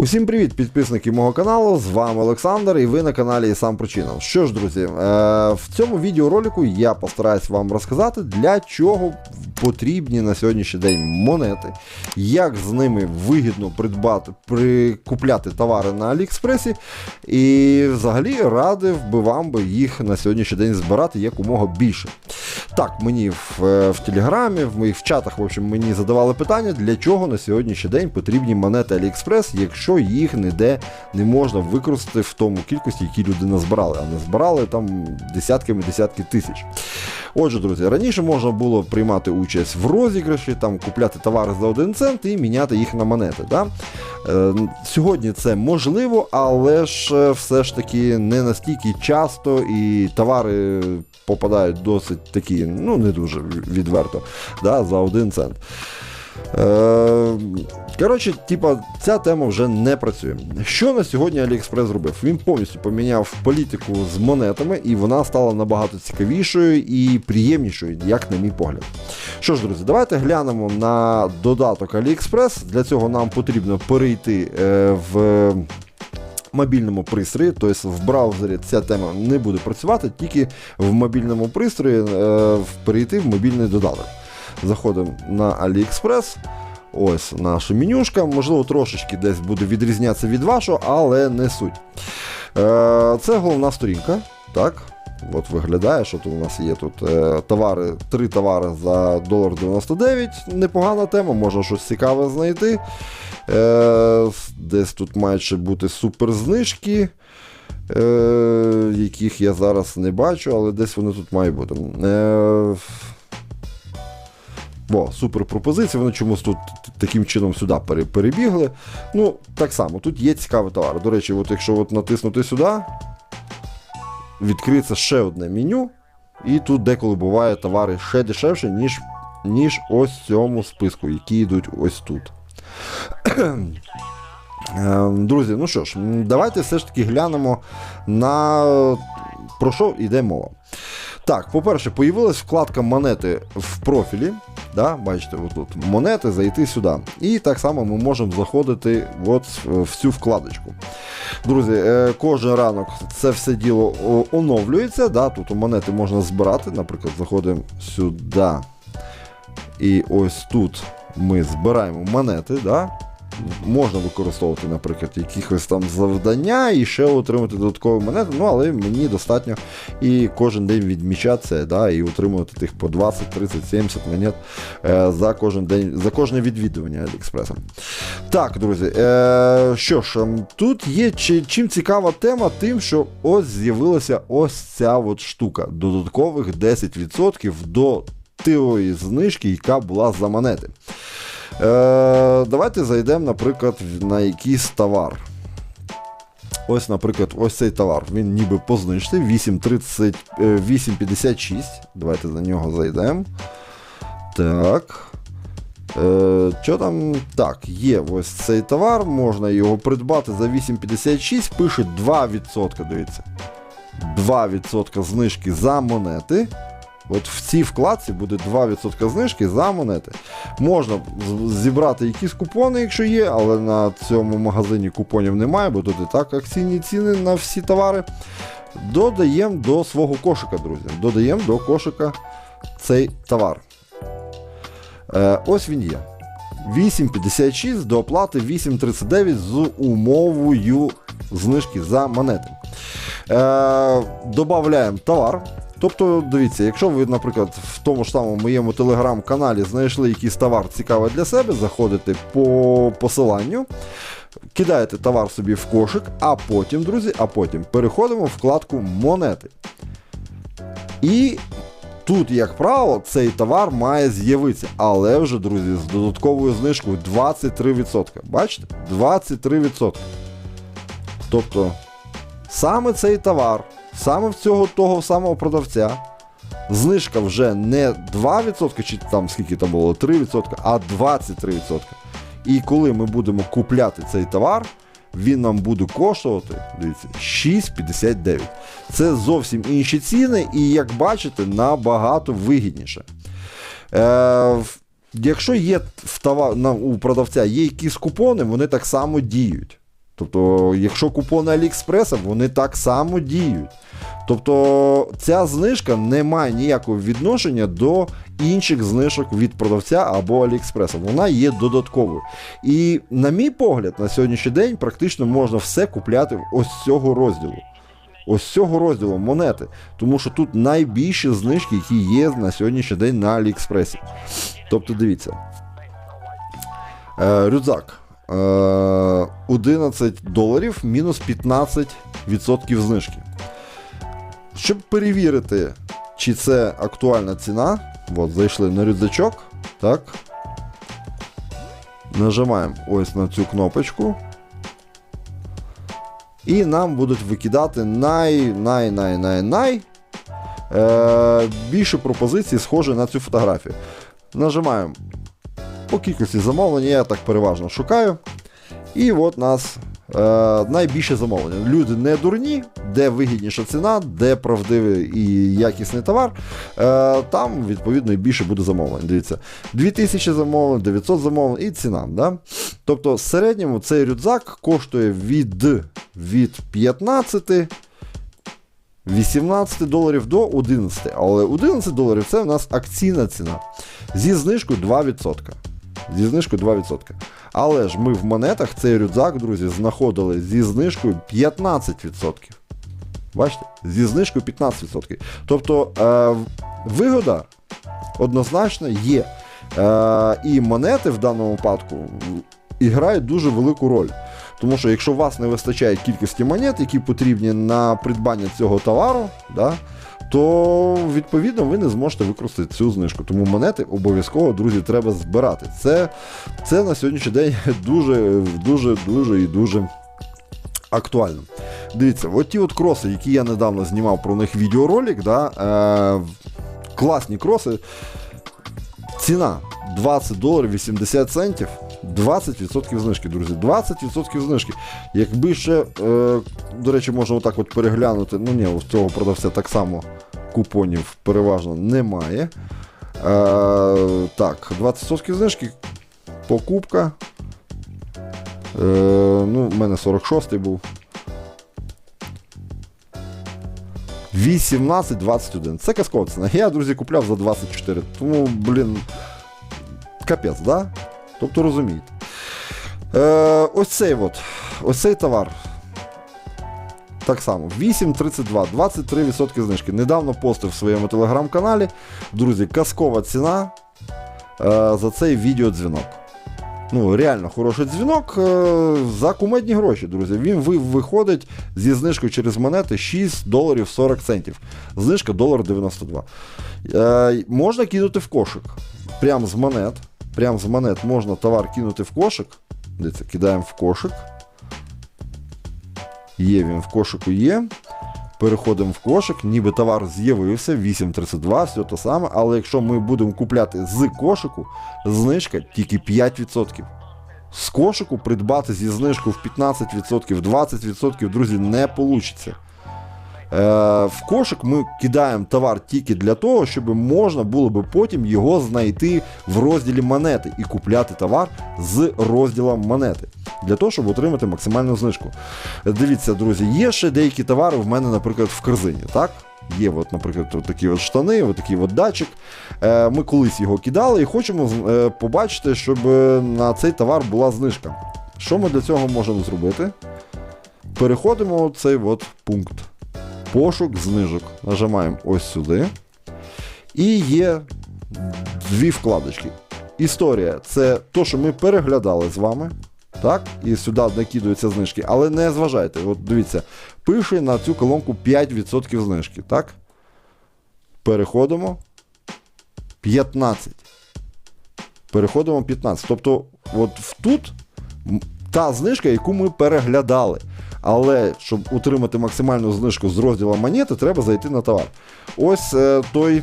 Усім привіт, підписники мого каналу. З вами Олександр, і ви на каналі Сам Причинав. Що ж, друзі, е, в цьому відеоролику я постараюсь вам розказати, для чого потрібні на сьогоднішній день монети, як з ними вигідно придбати, прикупляти товари на Аліекспресі. І взагалі радив би вам би їх на сьогоднішній день збирати якомога більше. Так, мені в, е, в Телеграмі, в моїх чатах, в общем, мені задавали питання, для чого на сьогоднішній день потрібні монети AliExpress, якщо їх ніде не можна використати в тому кількості, які люди назбирали. А назбирали там десятками десятки тисяч. Отже, друзі, раніше можна було приймати участь в розіграші, там купляти товари за 1 цент і міняти їх на монети. Да? Е, сьогодні це можливо, але ж е, все ж таки не настільки часто і товари попадають досить такі, ну не дуже відверто, да, за 1 цент. Е, коротше, типа, ця тема вже не працює. Що на сьогодні AliExpress зробив? Він повністю поміняв політику з монетами, і вона стала набагато цікавішою і приємнішою, як на мій погляд. Що ж, друзі, давайте глянемо на додаток AliExpress. Для цього нам потрібно перейти е, в. Мобільному пристрої, тобто в браузері ця тема не буде працювати, тільки в мобільному пристрої е, перейти в мобільний додаток. Заходимо на AliExpress. Ось наша менюшка. Можливо, трошечки десь буде відрізнятися від вашого, але не суть. Е, Це головна сторінка. Так. От виглядає, що тут у нас є тут е, товари, три товари за 1,99 Непогана тема, можна щось цікаве знайти. Е, Десь тут мають бути суперзнижки, е, яких я зараз не бачу, але десь вони тут мають бути. О, супер пропозиція, вони чомусь тут таким чином сюди перебігли. Ну, так само, тут є цікаві товари. До речі, от якщо от натиснути сюди, відкриється ще одне меню, і тут деколи буває товари ще дешевше, ніж, ніж ось цьому списку, які йдуть ось тут. Е, Друзі, ну що ж, давайте все ж таки глянемо на про що йде мова. Так, по-перше, появилась вкладка монети в профілі. Да, Бачите, отут монети, зайти сюди. І так само ми можемо заходити от в цю вкладочку. Друзі, е, кожен ранок це все діло оновлюється. Да, Тут монети можна збирати. Наприклад, заходимо сюди. І ось тут ми збираємо монети. Да? Можна використовувати, наприклад, якихось там завдання і ще отримати додаткові монети. Ну, але мені достатньо і кожен день відмічати це, да, і отримувати тих по 20, 30, 70 монет е, за кожен день, за кожне відвідування Аліекспреса. Так, друзі, е, що ж, ем, тут є чим цікава тема, тим, що ось з'явилася ось ця от штука. Додаткових 10% до тієї знижки, яка була за монети. Е, давайте зайдемо, наприклад, на якийсь товар. Ось, наприклад, ось цей товар. Він ніби по знижці 8,30, е, 8,56. Давайте на нього зайдемо. Так. Е, що там? Так, є ось цей товар, можна його придбати за 8,56, пише 2%, дивіться. 2% знижки за монети. От в цій вкладці буде 2% знижки за монети. Можна зібрати якісь купони, якщо є, але на цьому магазині купонів немає, бо тут і так акційні ціни на всі товари. Додаємо до свого кошика, друзі. Додаємо до кошика цей товар. Е, ось він є. 8,56 до оплати 8,39 з умовою знижки за монети. Е, Добавляємо товар. Тобто, дивіться, якщо ви, наприклад, в тому ж самому моєму телеграм-каналі знайшли якийсь товар цікавий для себе, заходите по посиланню, кидаєте товар собі в кошик, а потім, друзі, а потім переходимо в вкладку монети. І тут, як правило, цей товар має з'явитися, але вже, друзі, з додатковою знижкою 23%. Бачите? 23%. Тобто, саме цей товар, саме в цього того самого продавця, знижка вже не 2%, чи там скільки там було, 3%, а 23%. І коли ми будемо купляти цей товар, він нам буде коштувати, дивіться, 6,59. Це зовсім інші ціни, і як бачите, набагато вигідніше. Е, якщо є в товар, у продавця є якісь купони, вони так само діють. Тобто, якщо купони Аліекспреса, вони так само діють. Тобто ця знижка не має ніякого відношення до інших знижок від продавця або Аліекспреса. Вона є додатковою. І, на мій погляд, на сьогоднішній день практично можна все купляти ось цього розділу. Ось цього розділу монети. Тому що тут найбільші знижки, які є на сьогоднішній день на Аліекспресі. Тобто, дивіться. Е, рюкзак. Е, 11 доларів мінус 15% знижки. Щоб перевірити, чи це актуальна ціна, от, зайшли на рюкзачок, так. Нажимаємо ось на цю кнопочку. І нам будуть викидати най-най-най-най-най е, більше пропозицій, схожі на цю фотографію. Нажимаємо по кількості замовлень, я так переважно шукаю. І от нас е, найбільше замовлення. Люди не дурні, де вигідніша ціна, де правдивий і якісний товар, е, там, відповідно, і більше буде замовлень. Дивіться, 2000 замовлень, 900 замовлень і ціна. Да? Тобто, в середньому цей рюкзак коштує від, від 15. 18 доларів до 11, але 11 доларів це у нас акційна ціна. Зі знижкою 2%. Зі знижкою 2%. Але ж ми в монетах цей рюкзак, друзі, знаходили зі знижкою 15%. Бачите? Зі знижкою 15%. Тобто е, вигода однозначно є. Е, і монети в даному випадку грають дуже велику роль. Тому що якщо у вас не вистачає кількості монет, які потрібні на придбання цього товару, да, то відповідно ви не зможете використати цю знижку. Тому монети обов'язково, друзі, треба збирати. Це, це на сьогоднішній день дуже, дуже, дуже і дуже актуально. Дивіться, от ті от кроси, які я недавно знімав про них відеоролик, да, е, класні кроси. Ціна 20 доларів 80 центів. 20% знижки, друзі. 20% знижки. Якби ще, е, до речі, можна отак от переглянути. Ну ні, у цього продавця так само купонів переважно немає. Е, так, 20% знижки. Покупка. Е, ну, У мене 46-й був. 18-21. Це казкова ціна. Я, друзі, купляв за 24. Тому, блін, капець, да? Тобто розумієте. Е, ось цей от, ось цей товар. Так само, 8,32, 23% знижки. Недавно постив в своєму телеграм-каналі. Друзі, казкова ціна е, за цей відеодзвінок. Ну, реально хороший дзвінок е, за кумедні гроші, друзі. Він виходить зі знижкою через монети 6 доларів 40 центів. Знижка долар 92. Е, можна кинути в кошик. Прям з монет. Прям з монет можна товар кинути в кошик. Дивіться, кидаємо в кошик. Є він в кошику є. Переходимо в кошик, ніби товар з'явився, 8,32, все те саме. Але якщо ми будемо купляти з кошику, знижка тільки 5%. З кошику придбати зі знижкою в 15%, 20%, друзі, не вийде. Е, в кошик ми кидаємо товар тільки для того, щоб можна було би потім його знайти в розділі монети і купляти товар з розділом монети. Для того, щоб отримати максимальну знижку. Дивіться, друзі, є ще деякі товари в мене, наприклад, в корзині. так? Є, от, наприклад, от такі от штани, от такий от датчик. Е, Ми колись його кидали і хочемо е, побачити, щоб на цей товар була знижка. Що ми для цього можемо зробити? Переходимо в цей от пункт. Пошук знижок. Нажимаємо ось сюди. І є дві вкладочки. Історія це то, що ми переглядали з вами. Так? І сюди накидуються знижки. Але не зважайте, от дивіться, пише на цю колонку 5% знижки. Так? Переходимо. 15. Переходимо 15. Тобто, от тут та знижка, яку ми переглядали. Але щоб утримати максимальну знижку з розділу монети, треба зайти на товар. Ось е, той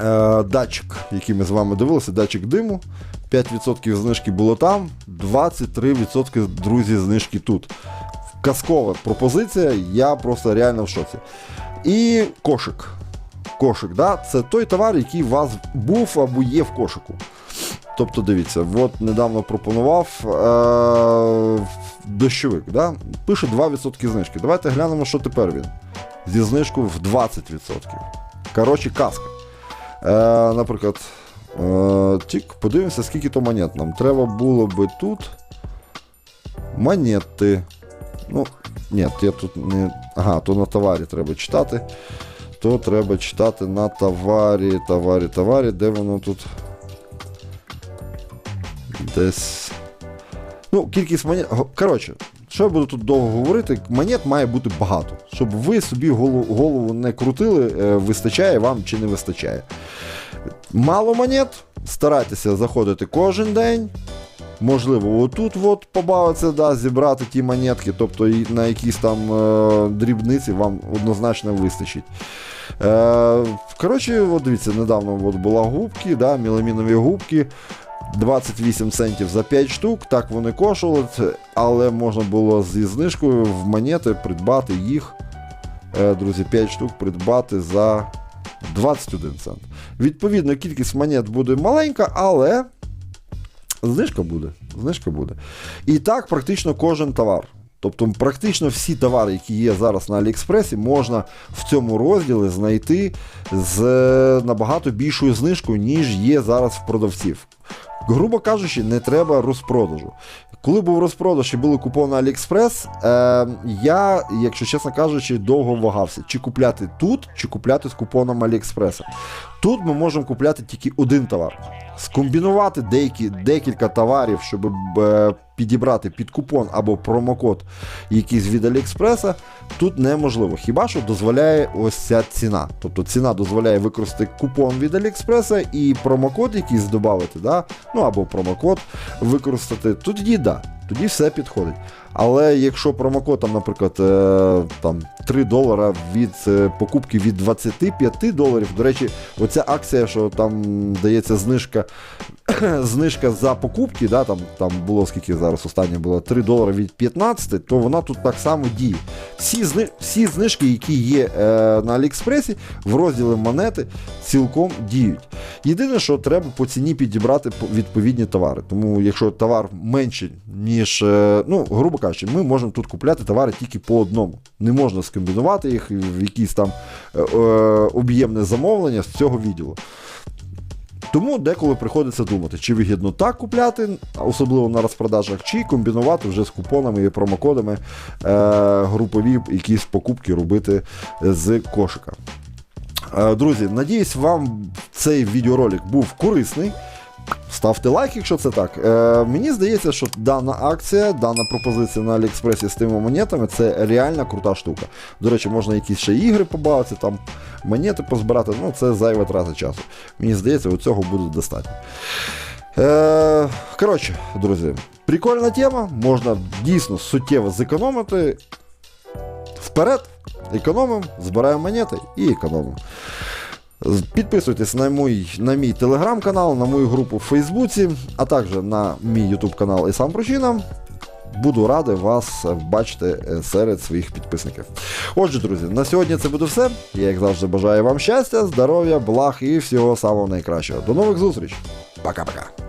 е, датчик, який ми з вами дивилися, датчик диму. 5% знижки було там, 23% друзі, знижки тут. Казкова пропозиція, я просто реально в шоці. І кошик. Кошик, да? це той товар, який у вас був або є в кошику. Тобто, дивіться, от недавно пропонував е- дощовик, да? пише 2% знижки. Давайте глянемо, що тепер він. Зі знижкою в 20%. Коротше, казка. Е- наприклад, е- тік, подивимося, скільки то монет нам. Треба було би тут монети. Ну, ні, я тут не. Ага, то на товарі треба читати. То треба читати на товарі, товарі, товарі, де воно тут. Десь. Ну, кількість монет. Коротше, що я буду тут довго говорити, монет має бути багато. Щоб ви собі голову, не крутили, е, вистачає вам чи не вистачає. Мало монет, старайтеся заходити кожен день. Можливо, отут от побавитися, да, зібрати ті монетки, тобто на якісь там е, дрібниці вам однозначно вистачить. Е, коротше, от дивіться, недавно от була губки, да, міламінові губки. 28 центів за 5 штук, так вони коштували, але можна було зі знижкою в монети придбати їх, е, друзі, 5 штук придбати за 21 цент. Відповідно, кількість монет буде маленька, але знижка буде. Знижка буде. І так практично кожен товар. Тобто практично всі товари, які є зараз на Аліекспресі, можна в цьому розділі знайти з е, набагато більшою знижкою, ніж є зараз в продавців. Грубо кажучи, не треба розпродажу. Коли був розпродаж і були купони Аліекспрес, е, я, якщо чесно кажучи, довго вагався, чи купляти тут, чи купляти з купоном Аліекспреса. Тут ми можемо купляти тільки один товар. Скомбінувати деякі, декілька товарів, щоб е, підібрати під купон або промокод якийсь від Аліекспреса, тут неможливо. Хіба що дозволяє ось ця ціна. Тобто ціна дозволяє використати купон від Аліекспреса і промокод якийсь додати, да? ну або промокод використати, Тут тоді да, тоді все підходить. Але якщо промокод, там, наприклад, е, там, 3 долара від е, покупки від 25 доларів, до речі, оця акція, що там дається знижка, знижка за покупки, да, там, там було скільки зараз останнє було 3 долари від 15, то вона тут так само діє. Всі, зни, всі знижки, які є е, на Аліекспресі, в розділі монети цілком діють. Єдине, що треба по ціні підібрати відповідні товари. Тому якщо товар менше, ніж, е, ну, грубо кажучи, ми можемо тут купляти товари тільки по одному. Не можна скомбінувати їх в якісь там е, е, об'ємне замовлення з цього відділу. Тому деколи приходиться думати, чи вигідно так купляти, особливо на розпродажах, чи комбінувати вже з купонами і промокодами е, групові якісь покупки робити з кошика. Е, Друзі, надіюсь, вам цей відеоролик був корисний. Ставте лайк, якщо це так. Е, мені здається, що дана акція, дана пропозиція на Аліекспресі з тими монетами це реально крута штука. До речі, можна якісь ще ігри побавитися, там монети позбирати, ну це зайва трата часу. Мені здається, у цього буде достатньо. Е, коротше, друзі, прикольна тема, можна дійсно суттєво зекономити. Вперед, економимо, збираємо монети і економимо. Підписуйтесь на мій, на мій телеграм-канал, на мою групу в Фейсбуці, а також на мій ютуб канал і сам причина. Буду радий вас бачити серед своїх підписників. Отже, друзі, на сьогодні це буде все. Я, як завжди, бажаю вам щастя, здоров'я, благ і всього самого найкращого. До нових зустріч. Пока-пока.